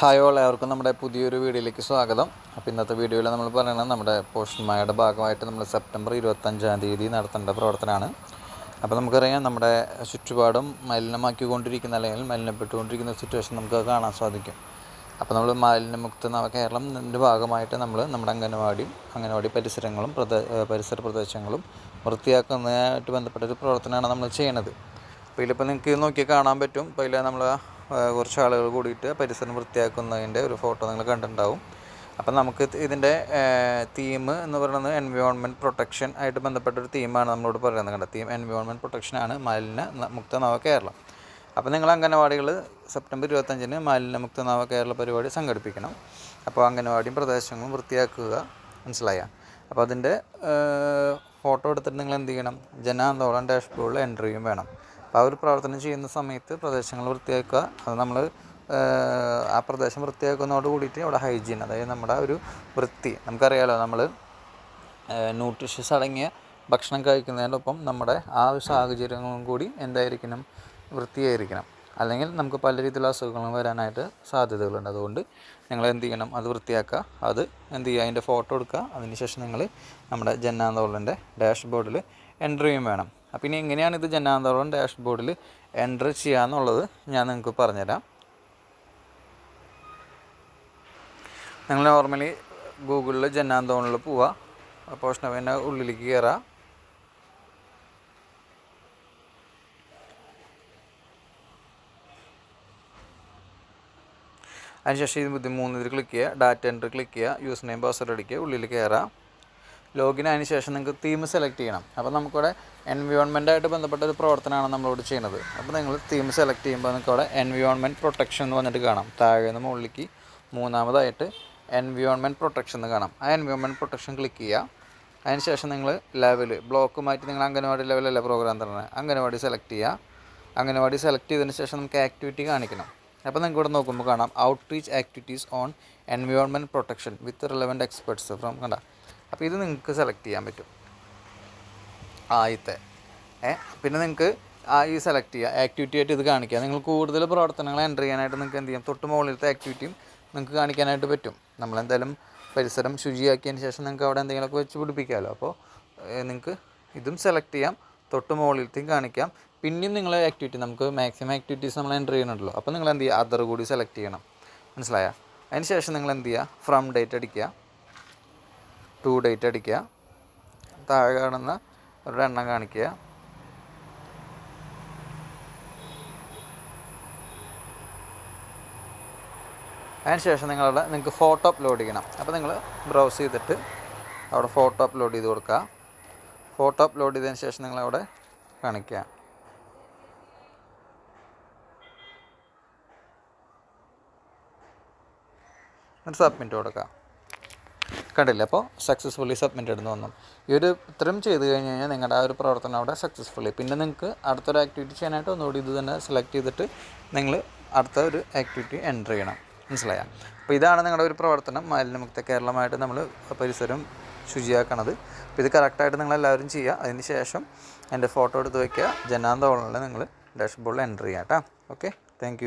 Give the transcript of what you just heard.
Hi all എല്ലാവർക്കും നമ്മുടെ പുതിയൊരു വീഡിയോയിലേക്ക് സ്വാഗതം. അപ്പോൾ ഇന്നത്തെ വീഡിയോയിൽ നമ്മൾ പറയുന്നത് നമ്മുടെ പോഷന്മാരുടെ ഭാഗമായിട്ട് നമ്മൾ സെപ്റ്റംബർ ഇരുപത്തഞ്ചാം തീയതി നടത്തേണ്ട പ്രവർത്തനമാണ്. അപ്പോൾ നമുക്കറിയാം നമ്മുടെ ചുറ്റുപാടും മലിനമാക്കിക്കൊണ്ടിരിക്കുന്ന അല്ലെങ്കിൽ മലിനപ്പെട്ടുകൊണ്ടിരിക്കുന്ന സിറ്റുവേഷൻ നമുക്ക് കാണാൻ സാധിക്കും. അപ്പോൾ നമ്മൾ മാലിന്യമുക്ത കേരളത്തിന്റെ ഭാഗമായിട്ട് നമ്മൾ നമ്മുടെ അംഗനവാടി അംഗനവാടി പരിസരങ്ങളും പരിസര പ്രദേശങ്ങളും വൃത്തിയാക്കുന്നതായിട്ട് ബന്ധപ്പെട്ട ഒരു പ്രവർത്തനമാണ് നമ്മൾ ചെയ്യണത്. അപ്പോൾ ഇതിലിപ്പോൾ നിങ്ങൾക്ക് നോക്കി കാണാൻ പറ്റും. ഇപ്പോൾ ഇതിൽ നമ്മൾ കുറച്ച് ആളുകൾ കൂടിയിട്ട് പരിസരം വൃത്തിയാക്കുന്നതിന്റെ ഒരു ഫോട്ടോ നിങ്ങൾ കണ്ടിട്ടുണ്ടാവും. അപ്പം നമുക്ക് ഇതിന്റെ തീം എന്ന് പറയുന്നത് എൻവയോൺമെന്റ് പ്രൊട്ടക്ഷൻ ആയിട്ട് ബന്ധപ്പെട്ട ഒരു തീമാണ് നമ്മളോട് പറയുന്നത് കണ്ടത് തീം എൻവയോൺമെന്റ് പ്രൊട്ടക്ഷനാണ് മാലിന്യ മുക്ത നവ കേരളം. അപ്പോൾ നിങ്ങൾ അംഗനവാടികൾ സെപ്റ്റംബർ ഇരുപത്തഞ്ചിന് മാലിന്യമുക്ത നവ കേരള പരിപാടി സംഘടിപ്പിക്കണം. അപ്പോൾ അംഗനവാടിയും പ്രദേശങ്ങളും വൃത്തിയാക്കുക മനസ്സിലായ? അപ്പോൾ അതിന്റെ ഫോട്ടോ എടുത്തിട്ട് നിങ്ങൾ എന്ത് ചെയ്യണം? ജനാന്തോളം ഡാഷ്ബോർഡിൽ എൻട്രിയും വേണം. അപ്പോൾ ആ ഒരു പ്രവർത്തനം ചെയ്യുന്ന സമയത്ത് പ്രദേശങ്ങൾ വൃത്തിയാക്കുക അത് നമ്മൾ ആ പ്രദേശം വൃത്തിയാക്കുന്നതോട് കൂടിയിട്ട് അവിടെ ഹൈജീൻ അതായത് നമ്മുടെ ഒരു വൃത്തി. നമുക്കറിയാലോ നമ്മൾ ന്യൂട്രീഷ്യസ് അടങ്ങിയ ഭക്ഷണം കഴിക്കുന്നതിനൊപ്പം നമ്മുടെ ആ ഒരു സാഹചര്യങ്ങളും കൂടി എന്തായിരിക്കണം? വൃത്തിയായിരിക്കണം. അല്ലെങ്കിൽ നമുക്ക് പല രീതിയിലുള്ള അസുഖങ്ങളും വരാനായിട്ട് സാധ്യതകളുണ്ട്. അതുകൊണ്ട് നിങ്ങൾ എന്ത് ചെയ്യണം? അത് വൃത്തിയാക്കുക. അത് എന്ത് ചെയ്യുക? അതിന്റെ ഫോട്ടോ എടുക്കുക. അതിനുശേഷം നിങ്ങൾ നമ്മുടെ ജന്നാന്തോളന്റെ ഡാഷ്ബോർഡിൽ എന്റർ ചെയ്യും വേണം. അപ്പം ഇനി എങ്ങനെയാണ് ഇത് ജനാന്തോളം ഡാഷ്ബോർഡിൽ എന്റർ ചെയ്യുക എന്നുള്ളത് ഞാൻ നിങ്ങൾക്ക് പറഞ്ഞുതരാം. നിങ്ങൾ നോർമലി ഗൂഗിളിൽ ജനാന്തോണിൽ പോവുക പോഷണവേന്റെ ഉള്ളിലേക്ക് കയറുക അതിനുശേഷം ഇത് മൂന്ന് ഇതിൽ ക്ലിക്ക് ചെയ്യുക. ഡാറ്റ എൻട്രി ക്ലിക്ക് ചെയ്യുക. യൂസ് നെയിം പാസ്വേഡ് അടിക്കുക. ഉള്ളിൽ കയറുക ലോഗിൻ ആയതിനു ശേഷം നിങ്ങൾക്ക് തീം സെലക്ട് ചെയ്യണം. അപ്പോൾ നമുക്കിവിടെ എൻവിയോൺമെന്റായിട്ട് ബന്ധപ്പെട്ട ഒരു പ്രവർത്തനമാണ് നമ്മളിവിടെ ചെയ്യുന്നത്. അപ്പോൾ നിങ്ങൾ തീം സെലക്ട് ചെയ്യുമ്പോൾ നിങ്ങൾക്ക് അവിടെ എൻവിയോൺമെന്റ് പ്രൊട്ടക്ഷൻ എന്ന് വന്നിട്ട് കാണാം. താഴെ നിന്ന് മുകളിലേക്ക് മൂന്നാമതായിട്ട് എൻവിയോൺമെന്റ് പ്രൊട്ടക്ഷൻ എന്ന് കാണാം. ആ എൻവിയോൺമെന്റ് പ്രൊട്ടക്ഷൻ ക്ലിക്ക് ചെയ്യുക. അതിന് ശേഷം നിങ്ങൾ ലെവൽ ബ്ലോക്ക് മാറ്റി നിങ്ങൾ അംഗനവാടി ലെവലല്ല പ്രോഗ്രാം തരുന്നത്? അംഗനവാടി സെലക്ട് ചെയ്യുക. അംഗനവാടി സെലക്ട് ചെയ്തതിന് ശേഷം നമുക്ക് ആക്ടിവിറ്റി കാണിക്കണം. അപ്പോൾ നിങ്ങൾക്ക് ഇവിടെ നോക്കുമ്പോൾ കാണാം outreach activities on environment protection with relevant experts from കണ്ട? അപ്പോൾ ഇത് നിങ്ങൾക്ക് സെലക്ട് ചെയ്യാൻ പറ്റും. ആദ്യത്തെ. ഏ പിന്നെ നിങ്ങൾക്ക് ആ ഈ സെലക്ട് ചെയ്യുക. ആക്ടിവിറ്റി ആയിട്ട് ഇത് കാണിക്കുക. നിങ്ങൾ കൂടുതൽ പ്രവർത്തനങ്ങൾ എന്റർ ചെയ്യാനായിട്ട് നിങ്ങൾക്ക് എന്ത് ചെയ്യാം? തൊട്ട് മുകളിലത്തെ ആക്ടിവിറ്റിയും നിങ്ങൾക്ക് കാണിക്കാനായിട്ട് പറ്റും. നമ്മളെന്തായാലും പരിസരം ശുചിയാക്കിയതിന് ശേഷം നിങ്ങൾക്ക് അവിടെ എന്തെങ്കിലുമൊക്കെ വെച്ച് പിടിപ്പിക്കാമല്ലോ. അപ്പോൾ നിങ്ങൾക്ക് ഇതും സെലക്ട് ചെയ്യാം. തൊട്ട് മുകളിലത്തെയും കാണിക്കാം. പിന്നെയും നിങ്ങൾ ആക്ടിവിറ്റി നമുക്ക് മാക്സിമം ആക്ടിവിറ്റീസ് നമ്മൾ എന്റർ ചെയ്യണമല്ലോ അപ്പോൾ നിങ്ങൾ എന്ത് ചെയ്യുക? അതർ കൂടി സെലക്ട് ചെയ്യണം. മനസ്സിലായ? അതിന് ശേഷം നിങ്ങൾ എന്ത് ചെയ്യുക? ഫ്രം ഡേറ്റ് അടിക്കുക. ടു ഡേറ്റ് അടിക്കുക. താഴെ കാണുന്ന അവരുടെ എണ്ണം കാണിക്കുക. അതിന് ശേഷം നിങ്ങളുടെ നിങ്ങൾക്ക് ഫോട്ടോ അപ്ലോഡ് ചെയ്യണം. അപ്പോൾ നിങ്ങൾ ബ്രൗസ് ചെയ്തിട്ട് അവിടെ ഫോട്ടോ അപ്ലോഡ് ചെയ്ത് കൊടുക്കുക. ഫോട്ടോ അപ്ലോഡ് ചെയ്തതിന് ശേഷം നിങ്ങളവിടെ കാണിക്കുക. സബ്മിറ്റ് കൊടുക്കുക. കണ്ടില്ല. അപ്പോൾ സക്സസ്ഫുള്ളി സബ്മിറ്റ് എന്ന് വന്നു ഈ ഒരു ഇത്രയും ചെയ്ത് കഴിഞ്ഞ് കഴിഞ്ഞാൽ നിങ്ങളുടെ ആ ഒരു പ്രവർത്തനം അവിടെ സക്സസ്ഫുള്ളി പിന്നെ നിങ്ങൾക്ക് അടുത്തൊരു ആക്ടിവിറ്റി ചെയ്യാനായിട്ട് ഒന്നുകൂടി ഇത് തന്നെ സെലക്ട് ചെയ്തിട്ട് നിങ്ങൾ അടുത്ത ഒരു ആക്ടിവിറ്റി എന്റർ ചെയ്യണം. മനസ്സിലായ? അപ്പോൾ ഇതാണ് നിങ്ങളുടെ ഒരു പ്രവർത്തനം. മാലിന്യമുക്ത കേരളമായിട്ട് നമ്മൾ പരിസരം ശുചിയാക്കണത്. അപ്പോൾ ഇത് കറക്റ്റായിട്ട് നിങ്ങളെല്ലാവരും ചെയ്യുക അതിന് ശേഷം എന്റെ ഫോട്ടോ എടുത്ത് വയ്ക്കുക ജനാന്തോളനിൽ നിങ്ങൾ ഡാഷ്ബോർഡിൽ എന്റർ ചെയ്യാം കേട്ടോ ഓക്കെ താങ്ക്